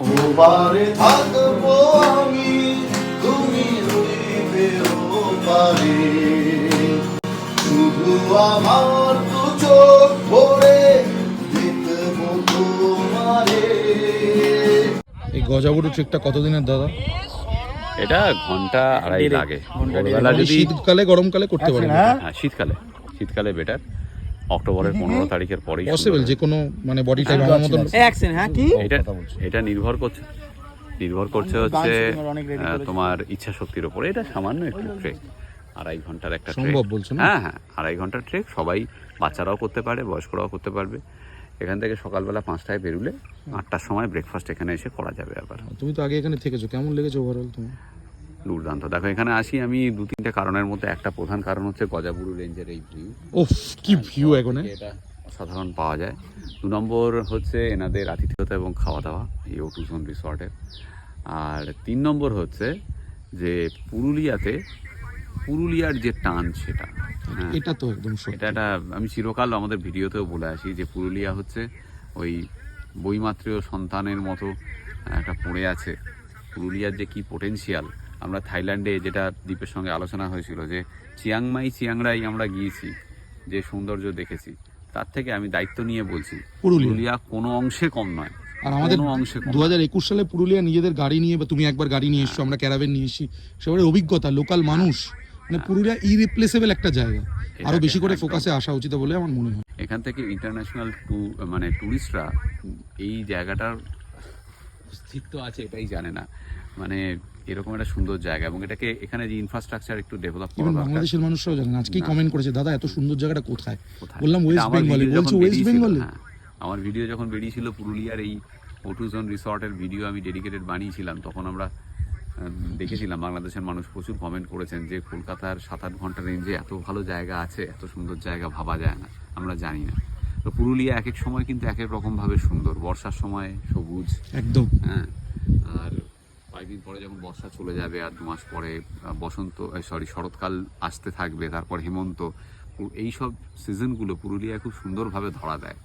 ওপারে থাকব আমি তুমি রইবে ওপারে। শুধু আমার দু চোখ ভরে দেখব তোমারে। এই গজাবুরু ট্রিকটা কতদিনের দাদা? এটা ঘণ্টা আড়াই লাগে। ভোরবেলা যদি শীতকালে গরমকালে করতে পারেন। হ্যাঁ? শীতকালে। শীতকালে বেটার অক্টোবরের পনেরো তারিখের পরেই পসিবল যে কোনো মানে বডি টাইপ আমার মতন হ্যাঁ কি? এটা এটা নির্ভর করছে। নির্ভর করছে হচ্ছে তোমার ইচ্ছা শক্তির উপরে। এটা সামান্য একটু ট্রেক আড়াই ঘণ্টার একটা ট্রেক সম্ভব বলছো না? হ্যাঁ হ্যাঁ আড়াই ঘণ্টার ট্রেক সবাই বাচ্চারাও করতে পারে বয়স্করাও করতে পারবে। এখান থেকে সকালবেলা পাঁচটায় বেরুলে আটটার সময় ব্রেকফাস্ট এখানে এসে করা যাবে আবার। তুমি তো আগে এখানে থেকেছো। কেমন লেগেছে ওভারঅল তোমার? দুর্দান্ত। দেখো এখানে আসি আমি দু তিনটে কারণের মধ্যে। একটা প্রধান কারণ হচ্ছে গজাবুরু রেঞ্জের এই ভিউ ওফ কি ভিউ এখন। এটা অসাধারণ পাওয়া যায়। দু নম্বর হচ্ছে এনাদের আতিথেয়তা এবং খাওয়া দাওয়া এই ও টুজন রিসর্টের আর তিন নম্বর হচ্ছে যে পুরুলিয়াতে পুরুলিয়ার যে টান সেটা হ্যাঁ। এটা তো একদম এটা একটা আমি চিরকাল আমাদের ভিডিওতেও বলে আসি যে পুরুলিয়া হচ্ছে ওই বইমাত্রীয় সন্তানের মতো একটা পড়ে আছে। পুরুলিয়ার যে কি পোটেনশিয়াল আমরা থাইল্যান্ডে যেটা দ্বীপের সঙ্গে আলোচনা হয়েছিল যে চিয়াংমাই চিয়াংরাই আমরা গিয়েছি যে সৌন্দর্য দেখেছি তার থেকে আমি দায়িত্ব নিয়ে বলছি পুরুলিয়া। কোনো অংশে কম নয় আর আমাদের অংশে দু হাজার একুশ সালে পুরুলিয়া নিজেদের গাড়ি নিয়ে বা তুমি একবার গাড়ি নিয়ে এসছো আমরা ক্যারাভেন নিয়ে এসেছি সেবারে অভিজ্ঞতা লোকাল মানুষ মানে পুরুলিয়া ইরিপ্লেসেবল একটা জায়গা। আরও বেশি করে ফোকাসে আসা উচিত বলে আমার মনে হয়। এখান থেকে ইন্টারন্যাশনাল টু মানে ট্যুরিস্টরা এই জায়গাটার অস্তিত্ব আছে এটাই জানে না। মানে এরকম একটা সুন্দর জায়গা এবং এটাকে এখানে যে ইনফ্রাস্ট্রাকচার একটু ডেভেলপ করা দরকার। বাংলাদেশের মানুষরাও জানেন আজকেই কমেন্ট করেছে দাদা এত সুন্দর জায়গাটা কোথায়? বললাম ওয়েস্ট বেঙ্গলে বলছো ওয়েস্ট বেঙ্গলে হ্যাঁ, আমার ভিডিও যখন বেরিয়েছিল পুরুলিয়ার এই ওটুজন রিসর্টের ভিডিও আমি ডেডিকেটেড বানিয়েছিলাম তখন আমরা দেখেছিলাম বাংলাদেশের মানুষ প্রচুর কমেন্ট করেছেন যে কলকাতার সাত আট ঘণ্টা রেঞ্জে এত ভালো জায়গা আছে এত সুন্দর জায়গা ভাবা যায় না আমরা জানি না। তো পুরুলিয়া এক এক সময় কিন্তু এক এক রকমভাবে সুন্দর বর্ষার সময় সবুজ একদম। হ্যাঁ আর কয়েকদিন পরে যখন বর্ষা চলে যাবে আর দু মাস পরে বসন্ত সরি শরৎকাল আসতে থাকবে তারপর হেমন্ত এই সব সিজনগুলো পুরুলিয়া খুব সুন্দরভাবে ধরা দেয়।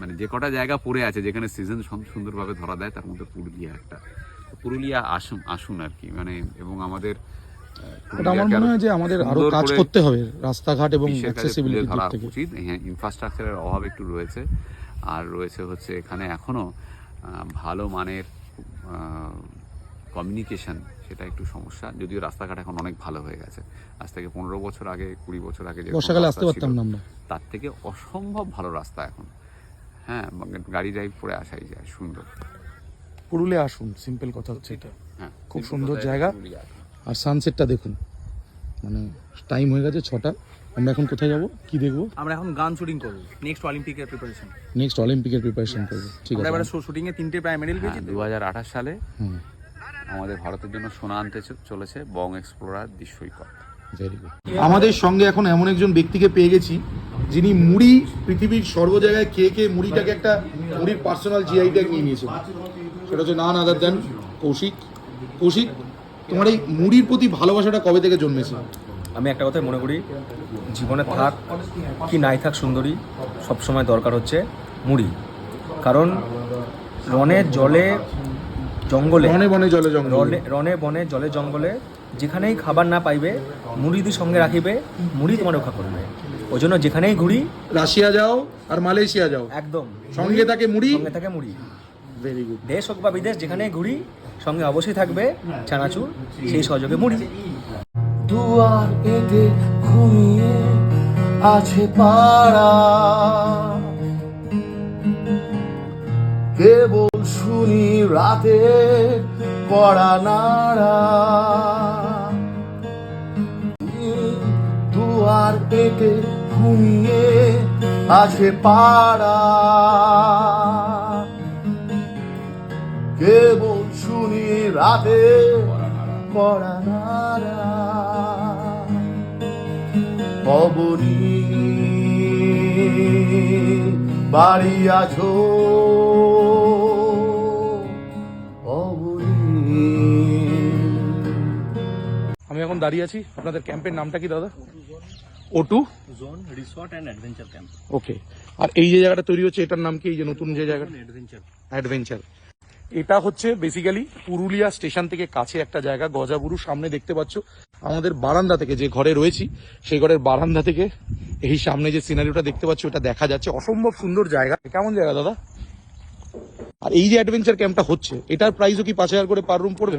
মানে যে কটা জায়গা পড়ে আছে যেখানে সিজন সুন্দরভাবে ধরা দেয় তার মধ্যে পুরুলিয়া একটা। পুরুলিয়া আসুন আসুন আর কি মানে এবং আমাদের আমার মনে হয় যে আমাদের আরও কাজ করতে হবে রাস্তাঘাট এবং অ্যাক্সেসিবিলিটি দিক থেকে। উচিত। হ্যাঁ ইনফ্রাস্ট্রাকচারের অভাব একটু রয়েছে আর রয়েছে হচ্ছে এখানে এখনও ভালো মানের কমিউনিকেশন সেটা একটু সমস্যা। যদিও রাস্তাঘাট এখন অনেক ভালো হয়ে গেছে। আজ থেকে পনেরো বছর আগে কুড়ি বছর আগে যে বর্ষাকালে আসতে পারতাম না আমরা। তার থেকে অসম্ভব ভালো রাস্তা এখন। হ্যাঁ গাড়ি ড্রাইভ করে আসাই যায় সুন্দর। পুরুলিয়া আসুন সিম্পল কথা হচ্ছে এটা। হ্যাঁ খুব সুন্দর জায়গা। আর সানসেটটা দেখুন। মানে টাইম হয়ে গেছে ছটা। আমরা এখন কোথায় যাব? কি দেখব? আমরা এখন গান শুটিং করব। নেক্সট অলিম্পিকের প্রিপারেশন নেক্সট অলিম্পিকের প্রিপারেশন করব। ঠিক আমরা আছে। এবারে শুটিং এ তিনটে প্রায় মেডেল পেয়েছি হ্যাঁ দু হাজার আঠাশ সালে আমাদের ভারতের জন্য সোনা আনতে চলেছে বং এক্সপ্লোরার দৃশ্যইকর ভেরি গুড আমাদের সঙ্গে এখন এমন একজন ব্যক্তিকে পেয়ে গেছি যিনি মুড়ি পৃথিবীর সর্ব জায়গায় খেয়ে খেয়ে মুড়িটাকে একটা মুড়ির পার্সোনাল জিআই ট্যাগ নিয়ে নিয়েছে। সেটা হচ্ছে নান আদার দেন কৌশিক। কৌশিক তোমার এই মুড়ির প্রতি ভালোবাসাটা কবে থেকে জন্মেছে? আমি একটা কথাই মনে করি জীবনে থাক কি নাই থাক সুন্দরী সবসময় দরকার হচ্ছে মুড়ি। কারণ রনে জলে জঙ্গলে বনে বনে জলে জঙ্গলে। রনে রনে বনে জলে জঙ্গলে যেখানেই খাবার না পাইবে মুড়ি দিয়ে সঙ্গে রাখিবে মুড়ি তোমার রক্ষা করবে। ওই জন্য যেখানেই ঘুরি রাশিয়া যাও আর মালয়েশিয়া যাও। একদম। সঙ্গে থাকে মুড়ি। সঙ্গে থাকে মুড়ি। ভেরি গুড দেশ হোক বা বিদেশ যেখানেই ঘুরি সঙ্গে অবশ্যই থাকবে চানাচুর সেই সহযোগে মুড়ি। দুয়ার ঘুমিয়ে আছে পাড়া। কেবল শুনি রাতে পড়া নাড়া। দুয়ার পেটে ঘুমিয়ে আছে পাড়া। কেবল শুনি রাতে পড়া নাড়া। অবনী বাড়ি আছো আমি এখন দাঁড়িয়ে আছি। আপনাদের ক্যাম্পের নামটা কি দাদা? O two zone resort and adventure camp okay আর এই যে জায়গাটা তৈরি হচ্ছে এটার নাম কি? এই যে নতুন যে জায়গাটা? অ্যাডভেঞ্চার অ্যাডভেঞ্চার এটা হচ্ছে বেসিক্যালি পুরুলিয়া স্টেশন থেকে কাছে একটা জায়গা গজাবুরু সামনে দেখতে পাচ্ছ। আমাদের বারান্দা থেকে যে ঘরে রয়েছি সেই ঘরের বারান্দা থেকে এই সামনে যে সিনারিওটা দেখতে পাচ্ছ ওটা দেখা যাচ্ছে। অসম্ভব সুন্দর জায়গা। কেমন জায়গা দাদা? আর এই যে অ্যাডভেঞ্চার ক্যাম্পটা হচ্ছে এটার প্রাইসও কি পাঁচ হাজার করে পার রুম পড়বে?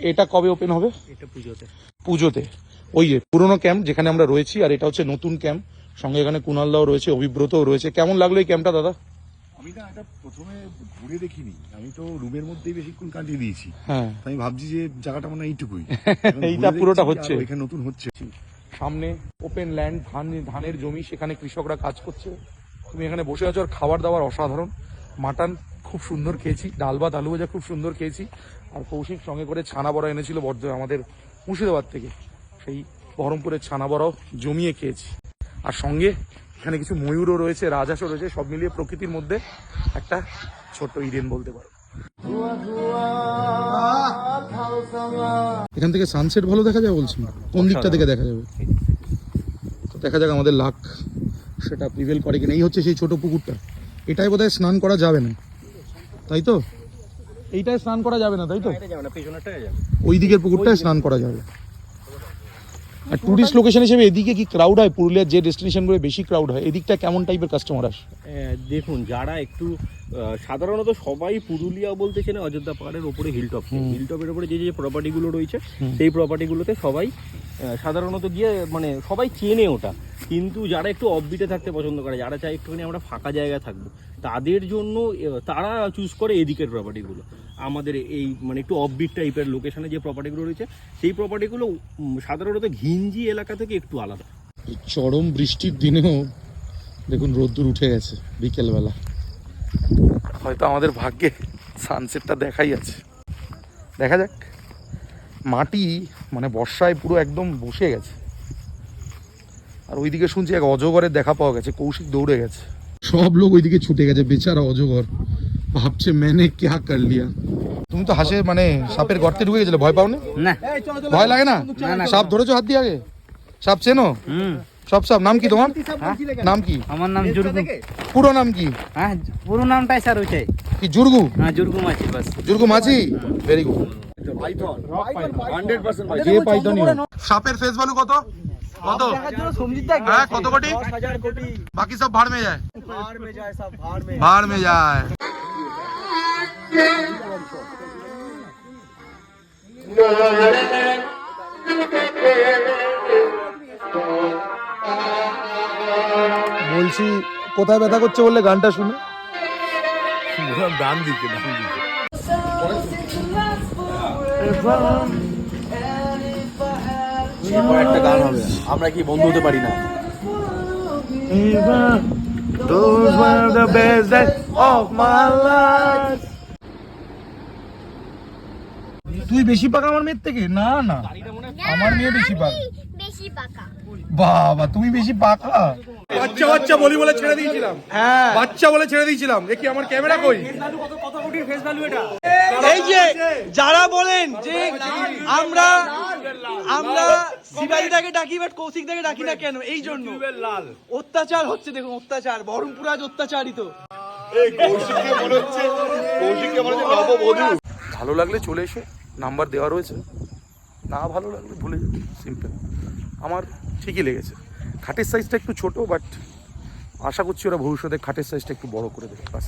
এটা কবে ওপেন হবে? এটা পুজোতে। পুজোতে। ওই যে পুরোনো ক্যাম্প যেখানে আমরা রয়েছি আর এটা হচ্ছে নতুন ক্যাম্প সঙ্গে এখানে কুণালদাও রয়েছে অভিব্রতও রয়েছে। কেমন লাগল এই ক্যাম্পটা দাদা? আমি না এটা প্রথমে ঘুরে দেখিনি। আমি তো রুমের মধ্যেই বেশিক্ষণ কাটিয়ে দিয়েছি। হ্যাঁ। আমি ভাবছি যে জায়গাটা মানে এইটুকুই। এইটা পুরোটা হচ্ছে। এখানে নতুন হচ্ছে। সামনে ওপেন ল্যান্ড ধান ধানের জমি সেখানে কৃষকরা কাজ করছে। তুমি এখানে বসে আছো আর খাবার দাবার অসাধারণ। মাটন খুব সুন্দর খেয়েছি ডাল ভাত আলু ভাজা খুব সুন্দর খেয়েছি। আর কৌশিক সঙ্গে করে ছানা বড়া এনেছিল বর্ধ আমাদের মুর্শিদাবাদ থেকে। সেই বহরমপুরের ছানা বড়াও জমিয়ে খেয়েছি। আর সঙ্গে এখানে কিছু ময়ূরও রয়েছে রাজহাঁসও রয়েছে সব মিলিয়ে প্রকৃতির মধ্যে একটা ছোট্ট ইডেন বলতে পারো। এখান থেকে সানসেট ভালো দেখা যাবে বলছি? কোন দিকটা থেকে দেখা যাবে? তো দেখা যাক আমাদের লাক সেটা প্রিভেল করে কিনা। এই হচ্ছে সেই ছোট পুকুরটা। এটাই বোধহয় স্নান করা যাবে না। তাই তো? এইটায় স্নান করা যাবে না তাই তো? ওই দিকের পুকুরটায় স্নান করা যাবে। আর টুরিস্ট লোকেশন হিসেবে এদিকে কি ক্রাউড হয়? পুরুলিয়ার যে ডেস্টিনেশনগুলো বেশি ক্রাউড হয়, এদিকটা কেমন টাইপের কাস্টমার আসে? দেখুন, যারা একটু সাধারণত সবাই পুরুলিয়া বলতে চেনে অযোধ্যা পাহাড়ের ওপরে হিলটপ হিলটপের ওপরে যে যে প্রপার্টিগুলো রয়েছে সেই প্রপার্টিগুলোতে সবাই সাধারণত গিয়ে মানে সবাই চেনে ওটা। কিন্তু যারা একটু অফবিটে থাকতে পছন্দ করে যারা চায় একটুখানি আমরা ফাঁকা জায়গায় থাকব তাদের জন্য তারা চুজ করে এদিকের প্রপার্টিগুলো আমাদের এই মানে একটু অফবিট টাইপের লোকেশনে যে প্রপার্টিগুলো রয়েছে সেই প্রপার্টিগুলো সাধারণত ঘিঞ্জি এলাকা থেকে একটু আলাদা। চরম বৃষ্টির দিনেও দেখুন রোদ্দুর উঠে গেছে বিকেলবেলা। হয়তো আমাদের ভাগ্যে সানসেটটা দেখাই আছে। দেখা যাক। মাটি মানে বর্ষায় পুরো একদম বসে গেছে। আর ওইদিকে শুনছি এক অজগরের দেখা পাওয়া গেছে কৌশিক দৌড়ে গেছে। সব লোক ওইদিকে ছুটে গেছে বেচারা অজগর। ভাবছে মেনে ক্যা কর লিয়া? তুমি তো হাসে মানে সাপের গর্তে ঢুকে গেছিলে ভয় পাওনি? না। ভয় লাগে না। সাপ ধরেছো হাত দিয়ে আগে? সাপ চেনো? হুম। সব সাপ নাম কি তোমার? নাম কি আমার নাম জুরগু। পুরো নাম কি? হ্যাঁ পুরো নামটাই স্যার ওইটাই। কি জুরগু? হ্যাঁ জুরগু মাছি বাস। জুরগু মাঝি? ভেরি গুড যে পাইথনই সাপের ফেস ভ্যালু কত? কত? হ্যাঁ কত কোটি? বাকি সব ভাড় মে যায় ভাড় মে যায় বলছি কোথায় ব্যথা করছে বললে গানটা শুনে? ডান দিকে ডান দিকে। একটা গান হবে। আমরা কি বন্ধু হতে পারি না? Those were the best days of my life. তুই বেশি পাকা আমার মেয়ের থেকে? না না। আমার মেয়ে বেশি পাকা। বেশি পাকা বাবা তুমি বেশি পাকা? বাচ্চা বাচ্চা বলি বলে ছেড়ে দিয়েছিলাম। হ্যাঁ। বাচ্চা বলে ছেড়ে দিয়েছিলাম। দেখি আমার ক্যামেরা কই? এই যে যারা বলেন যে আমরা আমরা শিবাজিদাকে ডাকি বাট কৌশিকদাকে ডাকি না কেন? এই জন্য। অত্যাচার হচ্ছে দেখুন অত্যাচার। বহরমপুর আজ অত্যাচারিত। ভালো লাগলে চলে এসে নাম্বার দেওয়া রয়েছে। না ভালো লাগলে ভুলে যাবে সিম্পল আমার ঠিকই লেগেছে। খাটের সাইজটা একটু ছোট বাট আশা করছি ওরা ভবিষ্যতে খাটের সাইজটা একটু বড় করে দেবে। বাস।